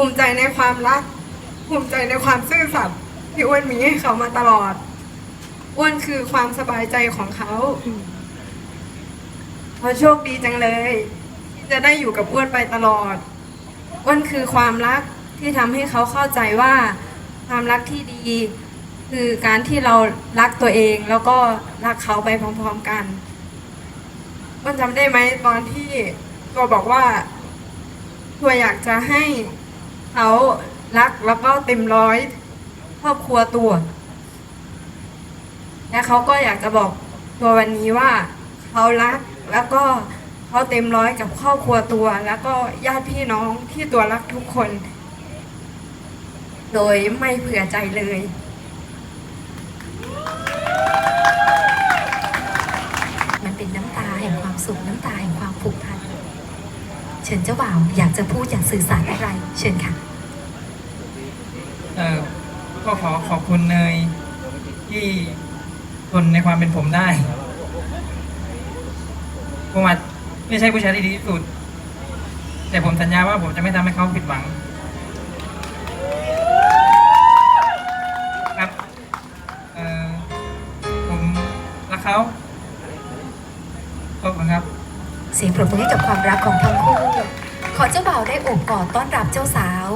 ภูมิใจในความรัก ภูมิใจในความซื่อสัตย์ที่อ้วนมีให้เขามาตลอด อ้วนคือความสบายใจของเขาเขาโชคดีจังเลย ที่จะได้อยู่กับอ้วนไปตลอด อ้วนคือความรักที่ทำให้เขาเข้าใจว่าความรักที่ดี คือการที่เรารักตัวเองแล้วก็รักเขาไปพร้อมๆกันอ้วนจำได้ไหมตอนที่ตัวบอกว่าตัวอยากจะให้ เขารักแล้วก็เต็มร้อยครอบครัวตัว และเขาก็อยากจะบอกตัววันนี้ว่าเขารักแล้วก็เขาเต็มร้อยกับครอบครัวตัว แล้วก็ญาติพี่น้องที่ตัวรักทุกคน โดยไม่เผื่อใจเลย มันเป็นน้ำตาแห่งความสุขน้ำตาแห่งความผูกพัน เชิญเจ้าบ่าวอยากจะพูดอยากสื่อสารอะไร เชิญค่ะ เออก็ขอขอบคุณเนยที่ทนในความเป็นผมได้ผมอาจไม่ใช่ผู้ชายที่ดีที่สุด แต่ผมสัญญาว่าผมจะไม่ทำให้เขาผิดหวัง ครับ เออผมรักเขาขอบคุณครับ เสียงปรบมือให้กับความรักของทั้งคู่ ขอเจ้าบ่าวได้โอบกอดต้อนรับเจ้าสาว